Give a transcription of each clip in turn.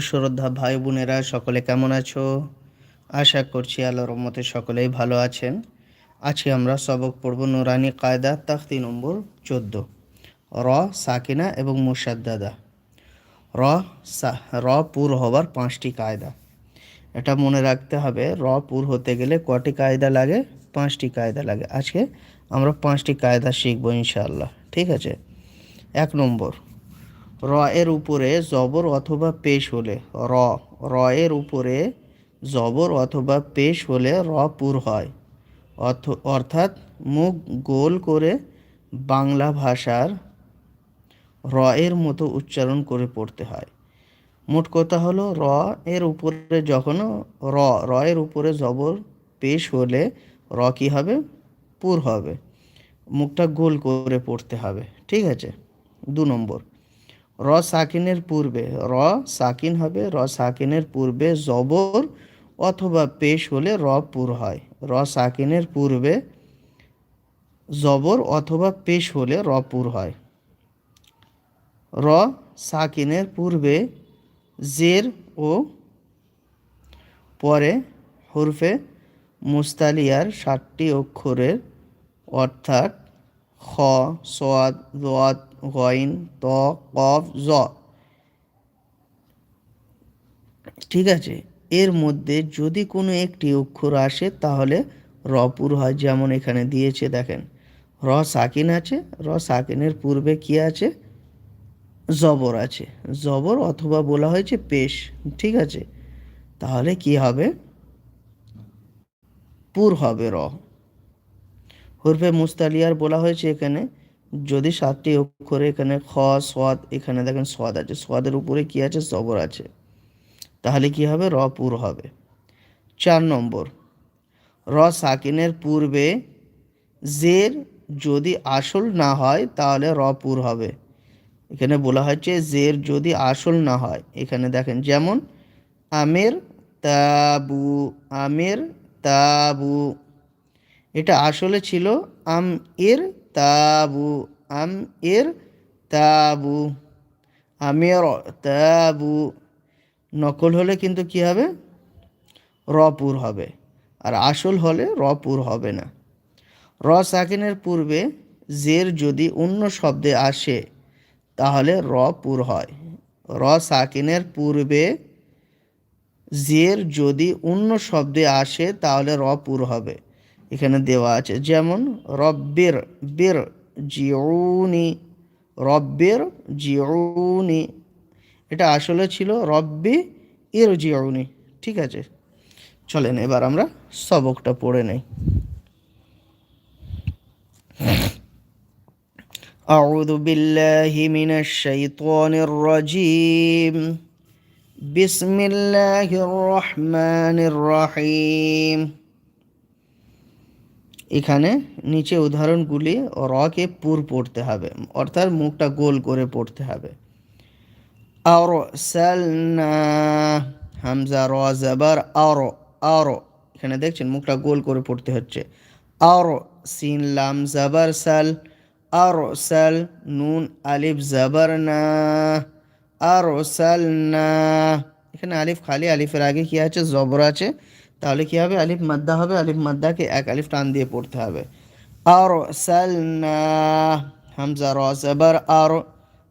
শ্রদ্ধা ভাই বোনেরা, সকলে কেমন আছো? আশা করছি আল্লাহর রহমতে সকলেই ভালো আছেন। আজকে আমরা সবক পড়ব নুরানি কায়দা, তাখতি নম্বর চোদ্দ। র, সাকিনা এবং মুসাদ্দাদা র র পুর হবার পাঁচটি কায়দা। এটা মনে রাখতে হবে, র পুর হতে গেলে কটি কায়দা লাগে? পাঁচটি কায়দা লাগে। আজকে আমরা পাঁচটি কায়দা শিখব ইনশাআল্লাহ। ঠিক আছে? এক নম্বর র এর উপরে জবর অথবা পেশ হলে, র র এর উপরে জবর অথবা পেশ হলে র পুর হয়। অর্থ- অর্থাৎ মুখ গোল করে বাংলা ভাষার র এর মতো উচ্চারণ করে পড়তে হয়। মোট কথা হলো র এর উপরে যখন, র র এর উপরে জবর পেশ হলে র কি হবে? পুর হবে। মুখটা গোল করে পড়তে হবে। ঠিক আছে? দু নম্বর। র সাকিনের পূর্বে, র সাকিন হবে, র সাকিনের পূর্বে জবর অথবা পেশ হলে র পুর হয়। র সাকিনের পূর্বে জবর অথবা পেশ হলে র পুর হয়। র সাকিনের পূর্বে জের ও পরে হরফে মুস্তালিয়ার ষাটটি অক্ষরের অর্থাৎ খ সোয়াদ দোয়াদ গইন, ত, কফ, জ। ঠিক আছে? এর মধ্যে যদি কোনো একটি অক্ষর আসে, তাহলে রপুর হয়, যেমন এখানে দিয়েছে, দেখেন। র সাকিন আছে, র সাকিনের পূর্বে কি আছে? জবর আছে। জবর অথবা বলা হয়েছে পেশ, ঠিক আছে? তাহলে কি হবে? পুর হবে র। হরফে মুস্তালিয়ার বলা হয়েছে এখানে যদি সাতটি অক্ষরে এখানে খ সোয়াদ এখানে দেখেন সোয়াদ আছে সোয়াদের উপরে কি আছে? জবর আছে। তাহলে কি হবে? র পুর হবে। চার নম্বর। র সাকিনের পূর্বে জের যদি আসল না হয়, তাহলে র পুর হবে। এখানে বলা হয়েছে জের যদি আসল না হয়। এখানে দেখেন যেমন, আমের তাবু আমের তাবু। এটা আসলে ছিল আম এর তাবু, আম এর তাবু। আমের তাবু। নকল হলে কিন্তু কি হবে? রপুর হবে। আর আসল হলে রপুর হবে না। র সাকিনের পূর্বে জের যদি অন্য শব্দে আসে, তাহলে র পুর হয়। র সাকিনের পূর্বে জের যদি অন্য শব্দে আসে, তাহলে র পুর হবে। এখানে দেওয়া আছে যেমন রব্বের বের জিউনি রব্বের জিউনি এটা আসলে ছিল রব্বি ইর জিউনি ঠিক আছে চলেন এবার আমরা সবকটা পড়ে নেই أعوذ بالله من الشيطان الرجيم بسم الله الرحمن الرحيم এখানে নিচে উদাহরণগুলি রকে পুর পড়তে হবে, অর্থাৎ মুখটা গোল করে পড়তে হবে। আর হামজা, র, জাবার, আর আর, এখানে দেখছেন মুখটা গোল করে পড়তে হচ্ছে। আর, সিন, লাম, জাবার, সাল, আর, সাল, নুন, আলিফ, জাবার, না আর সাল না এখানে আলিফ খালি, আলিফের আগে কি আছে? জবর আছে। তাহলে কি হবে আলিফ মাদ্দা হবে আলিফ মাদ্দাকে এক আলিফ টান দিয়ে পড়তে হবে আর সাল না হামজা র জাবার আর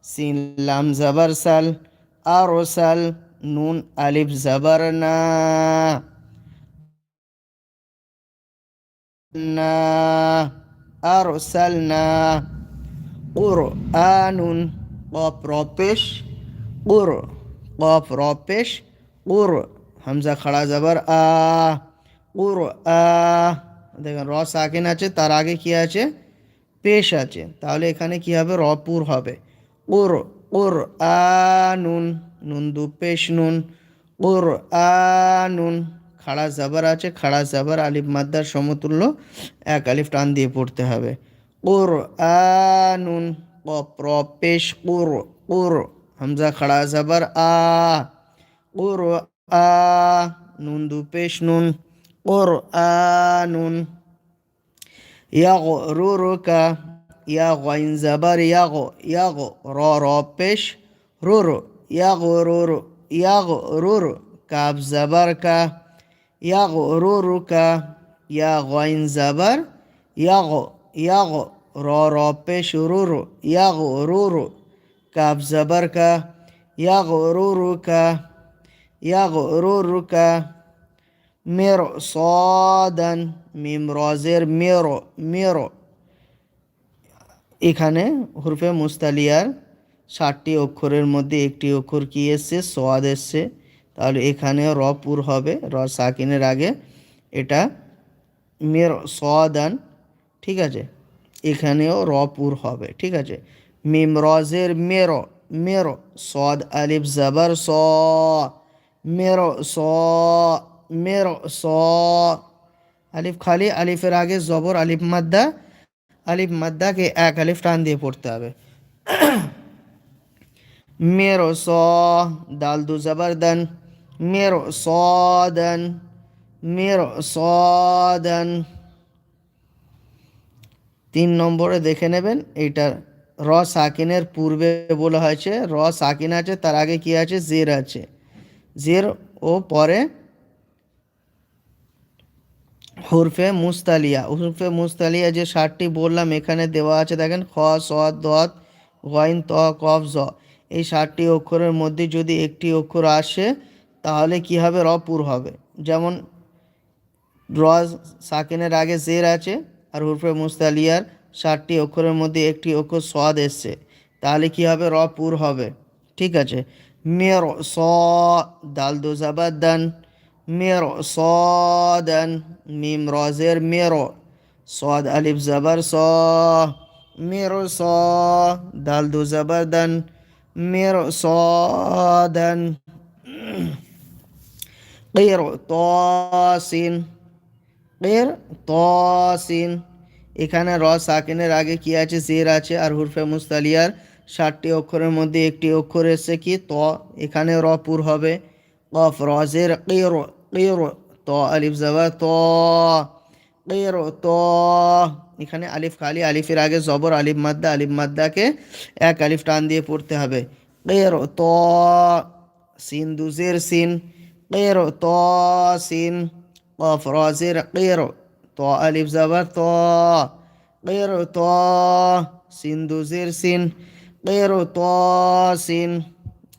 সিন লাম জাবার সাল আর সাল নুন আলিফ জাবার না না أرسلنا قرآن قاف رابش قر قاف رابش قر হামজা খাড়া যাবার আ, উর, আ, দেখেন, র সাকিন আছে, তার আগে কি আছে? পেশ আছে। তাহলে এখানে কি হবে? রপুর হবে। উর উর, আ, নুন নুন দু, পেশ নুন। উর, আ, নুন, খাড়া জাবার আছে, খাড়া জাবার, আলিফ মাদ্দার সমতুল্য, এক আলিফ টান দিয়ে পড়তে হবে। উর আনুন প্র পেশ, উর উর, হামজা খাড়া জাবার, আ, উর نون دو پیش نون قرآنون یغرورک یغ این زبر یغ یغ را را پیش رور یغرور یغرور کاب زبر کا یغرورک یغ این زبر یغ یغ را را پیش رور یغرور کاب زبر کا یغرورک ইয়াগ রুর কাব জাবার কা ইয়াগ রুর কা ইয়াগ রুর কা মেরো সদান মিম রজের মেরো মেরো এখানে হুরফে মুস্তালিয়ার ষাটটি অক্ষরের মধ্যে একটি অক্ষর কি এসছে? সোয়াদ এসছে। তাহলে এখানেও র পুর হবে। র সাকিনের আগে এটা মের সোয়াদান ঠিক আছে? এখানেও র পুর হবে, ঠিক আছে? মিম রজের মেরো মেরো সদ আলিফ, জাবার স। মেরো স আলিফ খালি, আলিফের আগে জবর, আলিফ মাদ্দা, আলিফ মাদ্দাকে এক আলিফ টান দিয়ে পড়তে হবে। মেরো স, দাল দু জবরদন মেরো সদন মেরো সদন তিন নম্বরে দেখে নেবেন, এইটার র সাকিনের পূর্বে বলা হয়েছে। র সাকিন আছে, তার আগে কি আছে? জের আছে। জের ও পরে হুরফে মুস্তালিয়া। হুরফে মুস্তালিয়া যে ষাটটি বললাম, এখানে দেওয়া আছে, দেখেন, খ, স, দত, গইন, ত, কফ, জ। এই ষাটটি অক্ষরের মধ্যে যদি একটি অক্ষর আসে, তাহলে কি হবে? র পুর হবে। যেমন র সাকিনের আগে জের আছে, আর হুরফে মুস্তালিয়ার ষাটটি অক্ষরের মধ্যে একটি অক্ষর স্বাদ এসছে। তাহলে কি হবে? র পুর হবে। ঠিক আছে? মের স দাল দো জাবাদান মের সদান মিম রজের মেরো সদ আলিফ জাবার স মের স দাল দো জাবাদান মের সদান قير طاسين قير طاسين এখানে র সাকিনের আগে কি আছে জের আছে আর হুরফে মুস্তালিয়ার ষাটটি অক্ষরের মধ্যে একটি অক্ষর এসে কি? ত। এখানে রপুর হবে। কফ রজের কের কের ত, আলিফ জবর ত। কের ত। এখানে আলিফ খালি, আলিফের আগে জবর, আলিফ মাদ্দা, আলিফ মাদ্দাকে এক আলিফ টান দিয়ে পড়তে হবে। কের ত। সিন দুজের সিন। কের ত, সিন। কফ রজের কের ত, আলিফ জবর ত। কের ত। সিন দুজের সিন। سين غير ط سين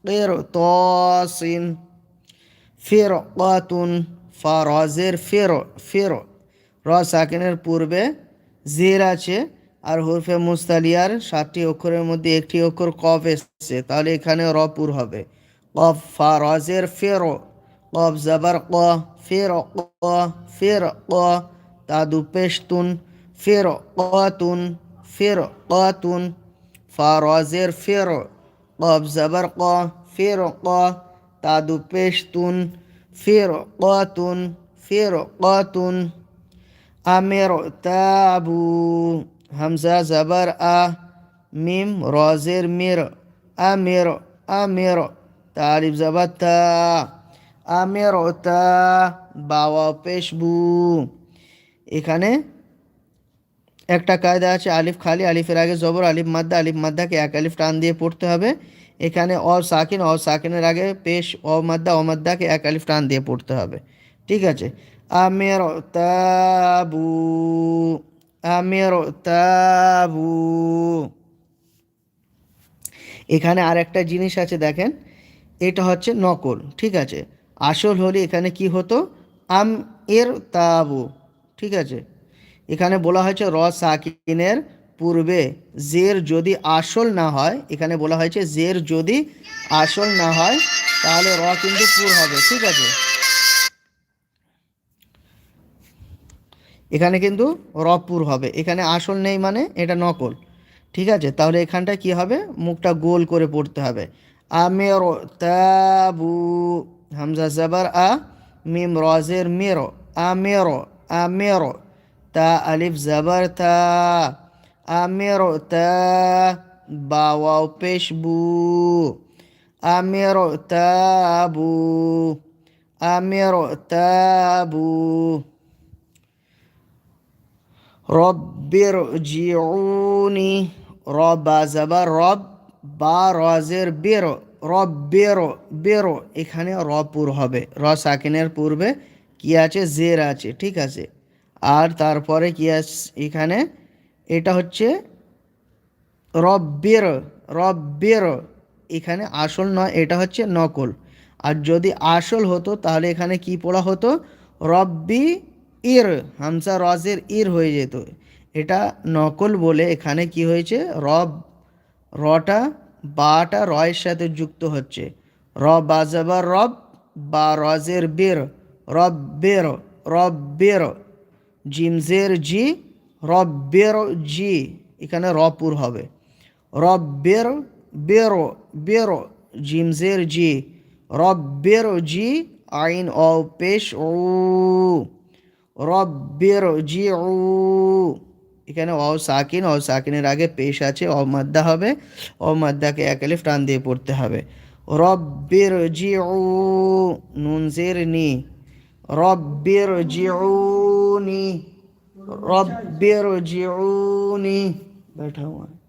غير ط سين فرقة ফারাজের ফেরো ফেরো র সাকিনের পূর্বে জের আছে আর হুরফে মুস্তালিয়ার সাতটি অক্ষরের মধ্যে একটি অক্ষর কফ এসছে তাহলে এখানে রপুর হবে কফ ফারাজের ফেরো কফ জাবার ক ফের ক ফের ক তাদু পেশতুন ফের কতুন ফের কতুন ফের ক তাদু পেশতুন ফের কতুন ফের কতুন আমের তাবু হামজা জাবার আ মিম রজের মের আমের আমের তারিফ জাবার তা আমের তা বাওয়া পেশবু এখানে একটা কায়দা আছে, আলিফ খালি, আলিফের আগে জবর, আলিফ মাদ্দা, আলিফ মাদ্দাকে এক আলিফ টান দিয়ে পড়তে হবে। এখানে অ সাকিন, অ সাকিনের আগে পেশ, অ মাদ্দা, অ মাদ্দাকে এক আলিফ টান দিয়ে পড়তে হবে। ঠিক আছে? আমের তাবু আমের তাবু। এখানে আর একটা জিনিস আছে, দেখেন। এটা হচ্ছে নকল, ঠিক আছে? আসল হলে এখানে কি হতো? আম এর তাবু, ঠিক আছে? এখানে বলা হয়েছে র সাকিনের পূর্বে, জের যদি আসল না হয়, এখানে বলা হয়েছে জের যদি আসল না হয়, তাহলে র কিন্তু পুর হবে, ঠিক আছে? এখানে কিন্তু র পুর হবে, এখানে আসল নেই মানে এটা নকল, ঠিক আছে? তাহলে এখানটা কি হবে? মুখটা গোল করে পড়তে হবে। আমের তাবু হামজা জাবার আ মিম রজের মেরো, আমেরো আমেরো। তা আলিফ জাবার তা। আমেরো তা বাওয়াও পেশ বু। আমেরো তাবু আমেরো তাবু রব্বির জিউনি রব বা জাবার রব, বা রজের বের, রব্বেরো বেরো। এখানে রপুর হবে। র সাকিনের পূর্বে কি আছে? জের আছে। ঠিক আছে। আর তারপরে কি এখানে? এটা হচ্ছে রব্বের রব্বের, এখানে আসল নয়, এটা হচ্ছে নকল। আর যদি আসল হতো, তাহলে এখানে কি পড়া হতো? রব্বি ইর, হামসা রজের ইর হয়ে যেত। এটা নকল বলে এখানে কি হয়েছে? রব, রটা, বাটা, রয়ের সাথে যুক্ত হচ্ছে। র বাজাবার রব, বা রজের বের। রব বের রব বের জিমজের জি রব বের জি এখানে রপুর হবে। রব বের, বেরো জিমজের জি রব বেরো জি আইন অ পেশ ও রব বেরো জি ও এখানে অ সাকিন, অ সাকিনের আগে পেশ আছে, অ মাদ্দা হবে, অ মাদ্দাকে এক টান দিয়ে পড়তে হবে। রব্বির জি নুন জের নি রব্বির জিউনি রব্বির জিউনি बैठा हुआ है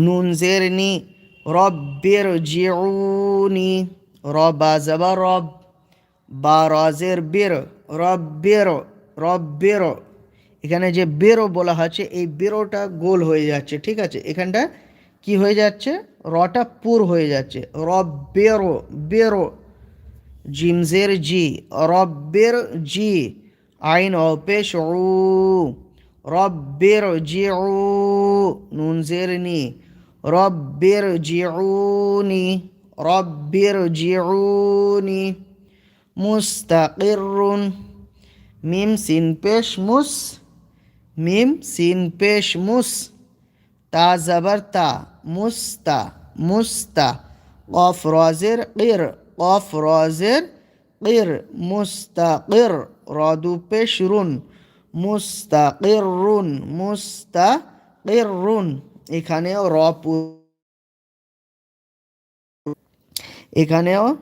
নুন জের নি রব্বির জিউনি রবা জবা রব বা রজের বের রব বেরো রব বেরো এখানে যে বেরো বলা হচ্ছে এই বেরোটা গোল হয়ে যাচ্ছে ঠিক আছে এখানটা কি হয়ে যাচ্ছে? রটা পুর হয়ে যাচ্ছে। রব বেরো, জিমজের জি, রব্বের জি, আইন অপেশ রব্বের জি নুনজের নি, রব্বের জি উনি রব্বের জি উনি মুস্তাকিরুন, মিম সিন পেশ মুস, মিম সিন পেশ মুস, তা জবর তা। মুস্তা মুস্তা, কফ রজের, কির, কফ রজের, কির, মুস্তাকির, রদু পেশ রুন মুস্তাকিরুন মুস্তাকিরুন, এখানেও র পু- এখানেও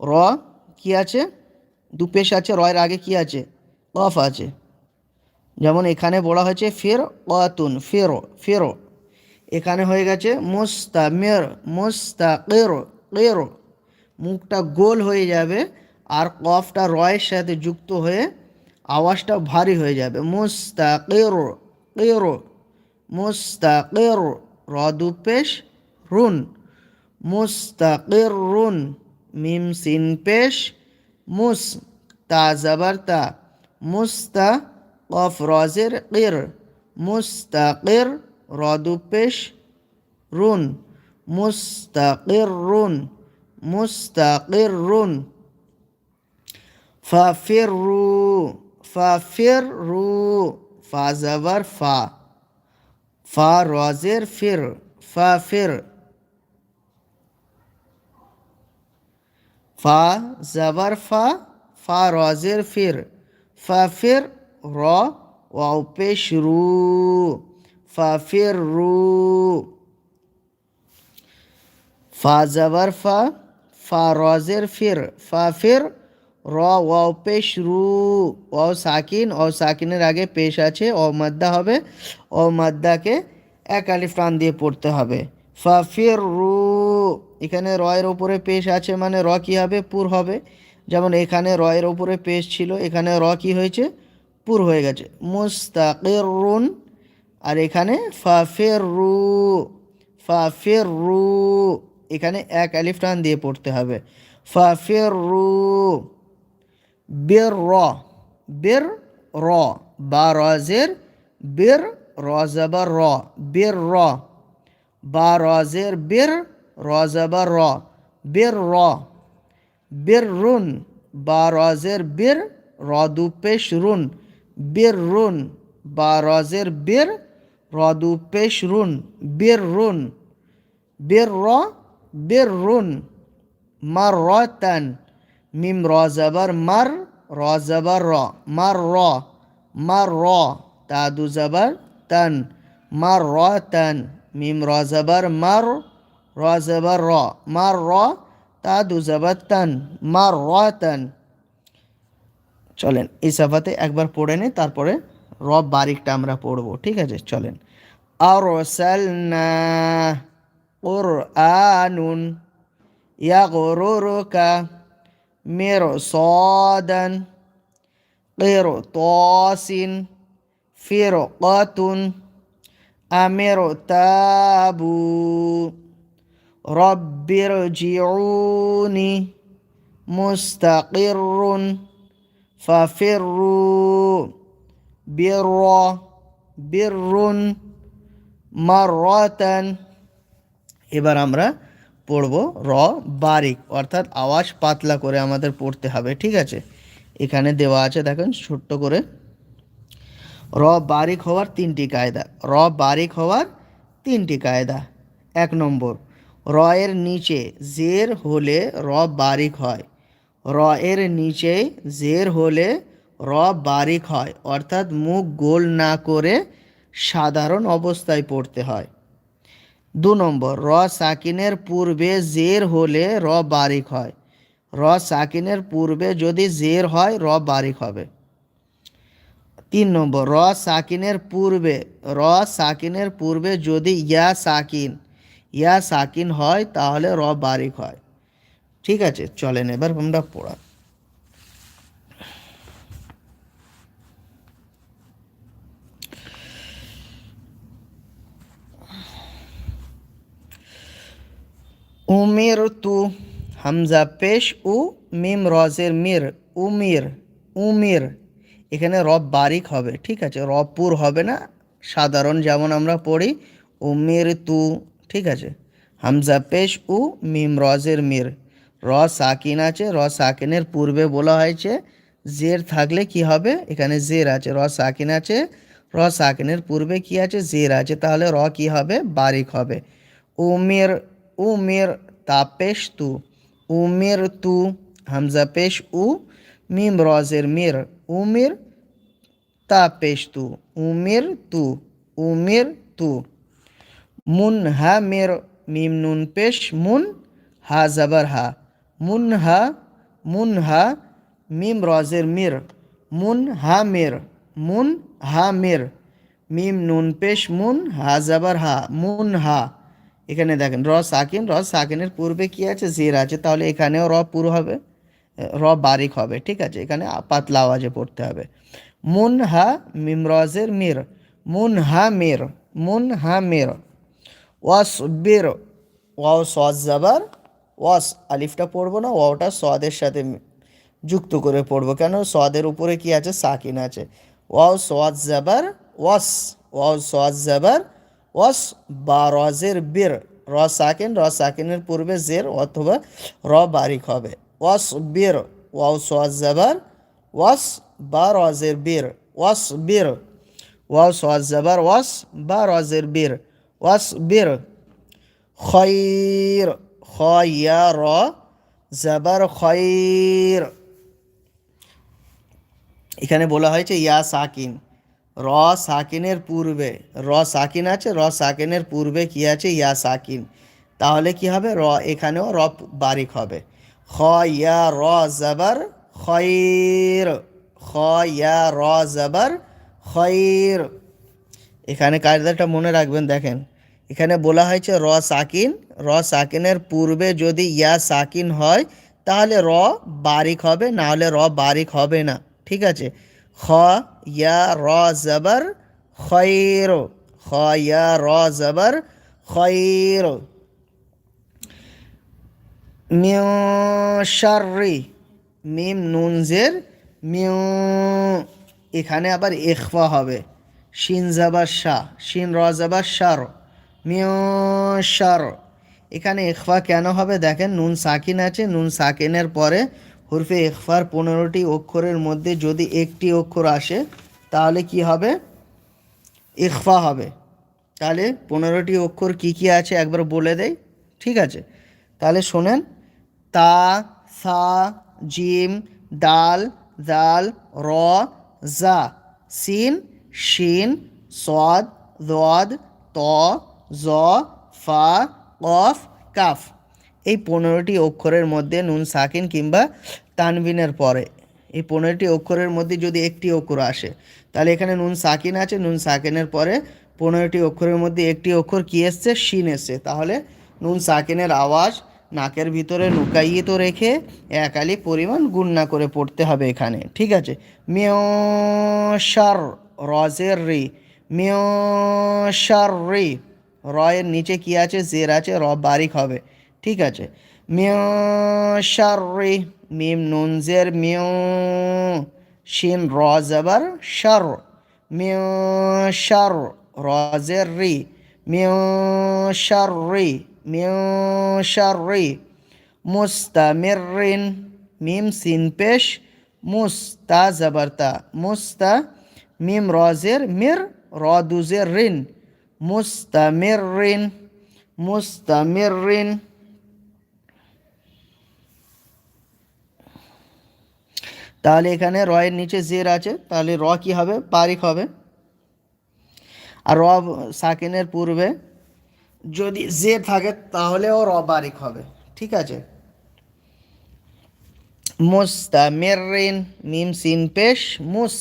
র, কি আছে? দু পেশ আছে, রয়ের আগে কি আছে? কফ আছে। যেমন এখানে বলা হয়েছে ফের অতুন ফেরো ফেরো। এখানে হয়ে গেছে মুস্তামের, মুস্তাকের, কেরো। মুখটা গোল হয়ে যাবে আর কফটা রয়ের সাথে যুক্ত হয়ে আওয়াজটা ভারী হয়ে যাবে। মুস্তাকের, কেরো। মুস্তাকের, রদুপেশ, রুন। মুস্তাকির রুন মিম সিন পেশ। মুস, তা জবর তা। মুস্তা কফ রজের কির। মুস্তাকির রদু পেশ রুন মুস্তাকির রুন মুস্তাকির রুন ফাফিরু ফাফিরু ফা জবর ফা ফা রজের ফির ফাফির ফা জবর ফা ফা রজের ফির ফা ফির র ওয়াও পেশ রু ফা ফির রু ফা জবর ফা ফা রজের ফির ফা ফির র ওয়াও পেশ রু ওয়াও সাকিন ও সাকিনের আগে পেশ আছে ও মাদ্দা হবে। ও মাদ্দাকে এক আলিফ টান দিয়ে পড়তে হবে। ফাফির রু এখানে রয়ের ওপরে পেশ আছে মানে র কি হবে? পুর হবে। যেমন এখানে রয়ের ওপরে পেশ ছিল, এখানে র কি হয়েছে? পুর হয়ে গেছে। মুস্তাকির রুন আর এখানে ফাফির রু ফাফির রু এখানে এক আলিফ টান দিয়ে পড়তে হবে। ফাফির রু বের র বের র বা রজের বের রজাবার র বের র বা রজের, বের রজাবার র বের র বের রুন বা রজের, বের রদুপেশ রুন বের রুন বা রজের, বের রদু পেশ রুন বের রুন বের র বের রুন মার রতান মিম র জবর মার র জবর র। মার র মার র তাদু জবর তন। মার র তন মিম র জবর মার র জবর র। মার র তাদু জবর তন। মার র তন চলেন এই সাফাতে একবার পড়ে নে, তারপরে রব বারিকটা আমরা পড়ব, ঠিক আছে? চলেন। আরসালনা কুরআনুন ইয়াগরুরুকা মিরসাদান কিরতাসিন ফিরকাতুন আমিরতাবু রব্বির জিউনি মুস্তাকিরুন ফাফিরু بر بر مرة এবার আমরা পড়ব র বারিক অর্থাৎ আওয়াজ পাতলা করে আমাদের পড়তে হবে ঠিক আছে এখানে দেওয়া আছে দেখেন ছোট্ট করে র বারিক হওয়ার তিনটি কায়দা র বারিক হওয়ার তিনটি কায়দা এক নম্বর র এর নিচে জের হলে র বারিক হয় র এর নিচে জের হলে র বারিক হয়, অর্থাৎ মুখ গোল না করে সাধারণ অবস্থায় পড়তে হয়। দু নম্বর, র সাকিনের পূর্বে জের হলে র বারিক হয়। র সাকিনের পূর্বে যদি জের হয় র বারিক হবে। তিন নম্বর, র সাকিনের পূর্বে, র সাকিনের পূর্বে যদি ইয়া সাকিন ইয়া সাকিন হয়, তাহলে র বারিক হয়। ঠিক আছে, চলেন এবার আমরা পড়া উমের তু হামজা পেশ উ মিম রজের মির উমির উমির এখানে রব বারিক হবে, ঠিক আছে? রব পুর হবে না, সাধারণ যেমন আমরা পড়ি উমির তু ঠিক আছে? হামজা পেশ উ মিম রজের মির। র সাকিন আছে, র সাকিনের পূর্বে বলা হয়েছে, জের থাকলে কি হবে? এখানে জের আছে, র সাকিন আছে, র সাকিনের পূর্বে কি আছে? জের আছে, তাহলে র কি হবে? বারিক হবে। উমের উমের তাপেশ তু উমের তু হামজা পেশ উ মিম রজের মির উমির তাপেশ তু উমির তু উমির তু মুন হা মের মিম নুন পেশ মুন হা জবর হা মুন হা মুন হা মিম রজের মির মুন হা মের মুন হা মের মিম নুন পেশ মুন হা জবর হা মুন হা এখানে দেখেন, র সাকিন, র সাকিনের পূর্বে কি আছে? জের আছে। তাহলে এখানেও র পুরো হবে, র বারিক হবে, ঠিক আছে? এখানে পাতলা আওয়াজে পড়তে হবে। মুন হা মিমরজের মির মুন হা মির মুন হা মির। ওয়াস বের ওয়াও সজ জাবার, ওয়াস আলিফটা পড়ব না, ওয়াওটা সদের সাথে যুক্ত করে পড়ব। কেন? সদের উপরে কি আছে? সাকিন আছে। ওয়াও সজ জাবার, ওয়াস ওয়াও সজ জাবার ওয়াস বা রজের বীর। র সাকিন র সাকিনের পূর্বে জের অথবা র বারিক হবে। ওয়াস বীর ওয়াও সোয়াজ জাবার ওয়াস বা রজের বীর। ওয়াস বীর ওয়াও সোয়াজ জাবার ওয়াস বা রজের বীর। ওয়াস বীর খৈর খয়া র জাবার খৈর এখানে বলা হয়েছে ইয়া সাকিন র সাকিনের পূর্বে, র সাকিন আছে, র সাকিনের পূর্বে কি আছে? ইয়া সাকিন। তাহলে কি হবে? র এখানেও র বারিক হবে। খ ইয়া র জবর খৈর। খ ইয়া র জবর খৈর। এখানে কায়দাটা মনে রাখবেন, দেখেন। এখানে বলা হয়েছে র সাকিন। র সাকিনের পূর্বে যদি ইয়া সাকিন হয়, তাহলে র বারিক হবে, না হলে র বারিক হবে না। ঠিক আছে? খ, ইয়া, র খৈর। খ, ইয়া, র খৈর। মিয়শারি মিম নুনজের মিউ। এখানে আবার ইখফা হবে। শিন জাবার শাহ শিন, র, জাবার, শার। মিয়শার এখানে ইখফা কেন হবে? দেখেন নুন সাকিন আছে। নুন সাকিনের পরে হুরফে ইখফার পনেরোটি অক্ষরের মধ্যে যদি একটি অক্ষর আসে, তাহলে কি হবে? ইখফা হবে। তাহলে পনেরোটি অক্ষর কি কি আছে একবার বলে দেয় ঠিক আছে? তাহলে শোনেন, তা, সা, জিম, দাল দাল র, জা, সিন, শিন, সদ, দদ, ত, জ, ফা, কফ, কাফ। এই পনেরোটি অক্ষরের মধ্যে নুন সাকিন কিংবা তানবিনের পরে। এই পনেরোটি অক্ষরের মধ্যে যদি একটি অক্ষর আসে, তাহলে এখানে নুন সাকিন আছে, নুন সাকিনের পরে পনেরোটি অক্ষরের মধ্যে একটি অক্ষর কী এসছে? শিন এসছে। তাহলে নুন সাকিনের আওয়াজ নাকের ভিতরে নুকাইয়ে তো রেখে একালি পরিমাণ গুণনা করে পড়তে হবে এখানে। ঠিক আছে? মিয়সার রজের রি। মিয়সার রি। রয়ের নিচে কি আছে? জের আছে। র বারিক হবে। ঠিক আছে। মিয়সার রি মিম নুন জের মিয় শিন র জবর শার মিয়সার রজের রি রি মিয়সারি মুস্তামিরিন, মিম সিন পেশ মুস্তা জবরতা মুস্তা, মিম রজের মির রদুজের রিন, মুস্তামিরিন মুস্তামিরিন তাহলে এখানে রয়ের নিচে জের আছে, তাহলে র কি হবে? পারিক হবে। আর র সাকিনের পূর্বে যদি জে থাকে, তাহলেও র বারিক হবে। ঠিক আছে? মুস্তামিরিন মিম সিন পেশ মুস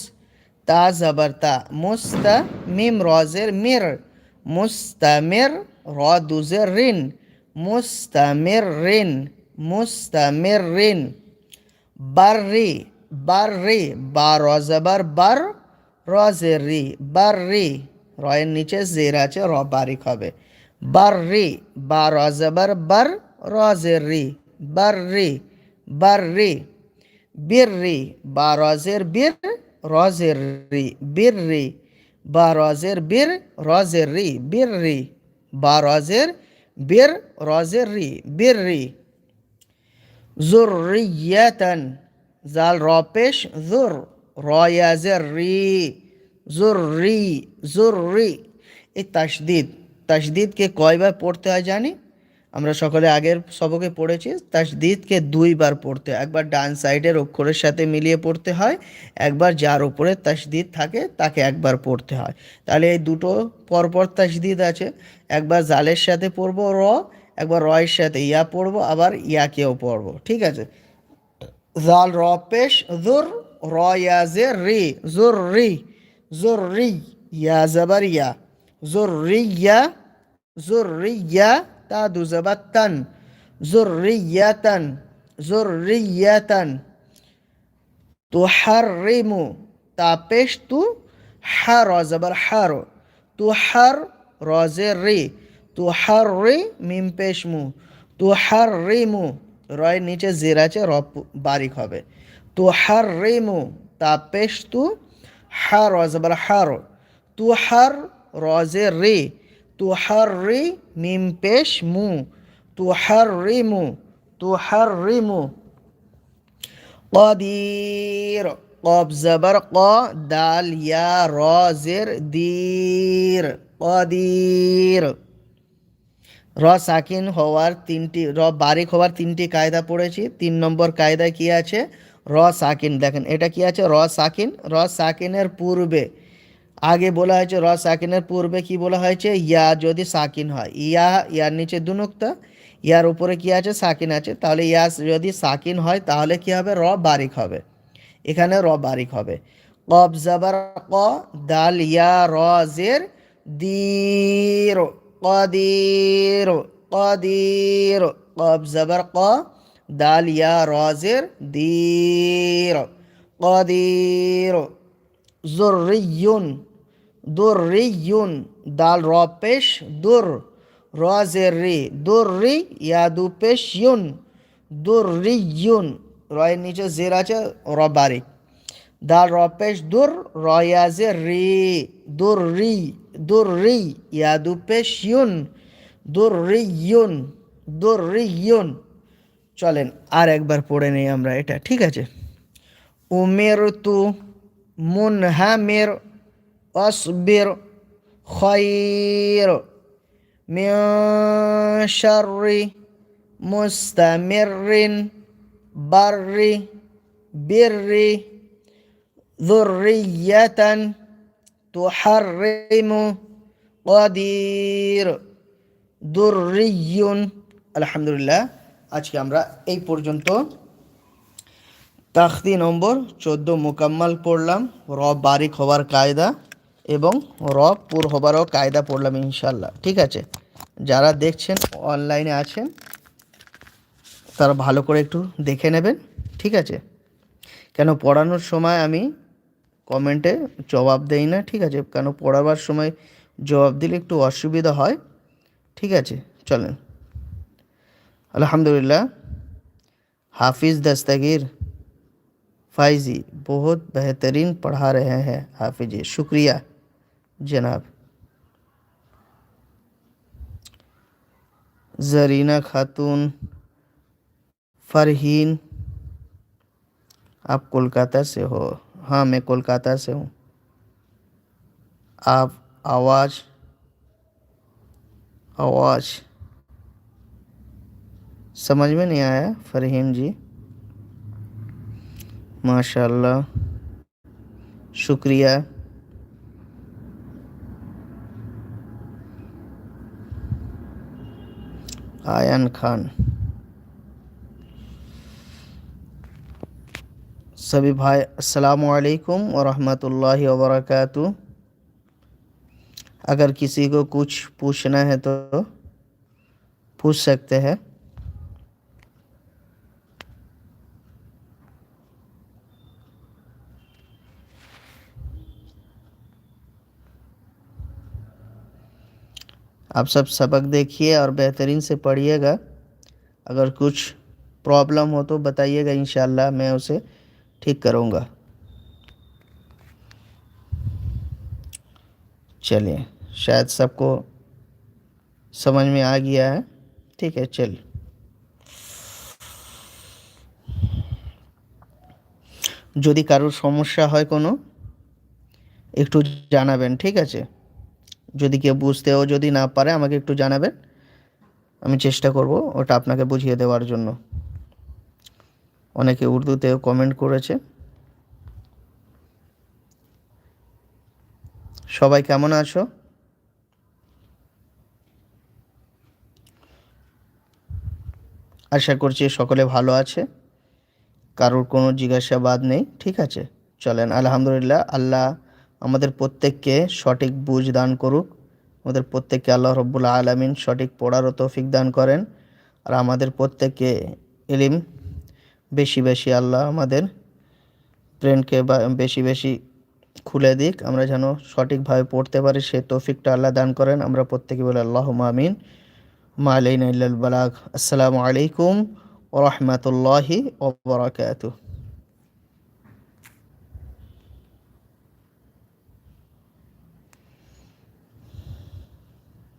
তা জবর তা মুস্তা মিম রজের মির, মুস্তামির র দুজের রিন মুস্তামির রিন মুস্তামির রিন বাররি। বাররি বা রজবার বার রজের রি বার বাররি। রয়ের নিচে জের আছে, র বারিক হবে। বার বাররি বা রজবার বার রজের রি বার রি বার বাররি বাররি। বিররি বা রজের বীর রজের। রি বীর বিররি বা রজের বীর রজের। রি বীর বিররি বা রজের বীর রজের। রি বীর বিররি। জুররিয়াতান জাল রপেশ জুর রয়াজের রি জুররি জুররি এই তাসদিদ, তাসদিদকে কয়বার পড়তে হয় জানি? আমরা সকলে আগের সবকে পড়েছি, তাসদিদকে দুইবার পড়তে একবার ডান সাইডের অক্ষরের সাথে মিলিয়ে পড়তে হয়, একবার যার উপরে তাসদিদ থাকে তাকে একবার পড়তে হয়। তাহলে এই দুটো পরপর তাসদিদ আছে। একবার জালের সাথে পড়ব র, একবার রয়ের সাথে ইয়া পড়ব, আবার ইয়াকেও পড়ব। ঠিক আছে? জাল র পেশ জুর র ইয়াজে রি জুর রি জুর রি ইয়া জবর ইয়া জুর রি ইয়া জুর রি ইয়া তা দু জবর তান জুর রি ইয়া তান জুর রি ইয়া তান তা তু হার জবর হার তুহার রজে রি তুহার রি মিম মু তুহার রিমু রয়ের নিচে জের আছে র বারিক হবে তুহার রিমু তা পেশ তু হার জবর হার তুহার রজে রি তুহার রি মিম পেশ মু তুহার রিমু তুহার রিমু قدير قاب زبر قا دال يا را زر دير قدير র সাকিন হওয়ার তিনটি, র বারিক হওয়ার তিনটি কায়দা পড়েছি। তিন নম্বর কায়দায় কি আছে? র সাকিন, দেখেন এটা কি আছে? র সাকিন, র সাকিনের পূর্বে, আগে বলা হয়েছে র সাকিনের পূর্বে কি বলা হয়েছে? ইয়া যদি সাকিন হয়। ইয়া, ইয়ার নিচে দুনুক্তা ইয়ার উপরে কি আছে? সাকিন আছে। তাহলে ইয়া যদি সাকিন হয়, তাহলে কি হবে? র বারিক হবে। এখানে র বারিক হবে। কব জাবার ক, দাল ইয়া র জের দির। قدير قدير قاب زبر قا دال يا رازر دير قدير ذري ذري دال را پیش در را زری درری یا دو پیش یون درری یون رای نیچه زیر আছে ر باریک দাল রপেশ দুর রয়াজে রি দুর রি দুর রি ইয়াদু পেশ ইউন দুর রি ইউন দুর রি ইউন চলেন, আর একবার পড়ে নেই আমরা এটা, ঠিক আছে? উমের তু মুনহামের অসবির খৈর মিশরি মুস্তামিরিন বার্রি বিররি ذرية تحرم قدير ذري আলহামদুলিল্লাহ আজকে আমরা এই পর্যন্ত তাখতি নম্বর চোদ্দ মোকাম্মাল পড়লাম রব বারিক হবার কায়দা এবং রব পুর হবারও কায়দা পড়লাম ইনশাল্লাহ ঠিক আছে যারা দেখছেন অনলাইনে আছেন তারা ভালো করে একটু দেখে নেবেন ঠিক আছে কেন পড়ানোর সময় আমি কমেন্টে জবাব দেই না ঠিক আছে কেন পড়াবার সময় জবাব দিলে একটু অসুবিধা হয় ঠিক আছে চলেন আলহামদুলিল্লাহ हाफिज़ दस्तगीर फाइजी बहुत बेहतरीन पढ़ा रहे हैं हाफिज जी शुक्रिया जनाब जरीना खातून फरहीन आप कोलकाता से हो हाँ मैं कोलकाता से हूँ। आप आवाज़ आवाज़। समझ में नहीं आया फरहीन जी। माशाल्लाह। शुक्रिया। आयन खान। सभी भाई, अस्सलाम वालेकुम व रहमतुल्लाहि व बरकातहू अगर किसी को कुछ पूछना है तो पूछ सकते हैं। आप सब सबक देखिए और बेहतरीन से पढ़िएगा। अगर कुछ प्रॉब्लम हो तो बताइएगा, इंशाल्लाह मैं उसे ठीक करूँगा चलिए शायद सबको समझ में आ गया है ठीक है चल যদি কারোর সমস্যা হয় কোনো একটু জানাবেন ঠিক আছে যদি কেউ বুঝতেও যদি না পারে আমাকে একটু জানাবেন আমি চেষ্টা করব ওটা আপনাকে বুঝিয়ে দেওয়ার জন্য অনেকে উর্দুতেও কমেন্ট করেছে। সবাই কেমন আছো? আশা করছি সকলে ভালো আছে। কারোর কোনো জিজ্ঞাসাবাদ নেই, ঠিক আছে? চলেন, আলহামদুলিল্লাহ, আল্লাহ আমাদের প্রত্যেককে সঠিক বুঝ দান করুক। আমাদের প্রত্যেককে আল্লাহ রব্বুল আলমিন সঠিক পড়ারও তৌফিক দান করেন। আর আমাদের প্রত্যেককে ইলিম বেশি বেশি আল্লাহ আমাদের ব্রেনকে বেশি বেশি খুলে দিক। আমরা যেন সঠিকভাবে পড়তে পারি, সে তৌফিকটা আল্লাহ দান করেন। আমরা প্রত্যেকে বলে আল্লাহ মামিন মালাইন আসসালামু আলাইকুম ওরহমতুল্লাহি ওবরাকাতুহ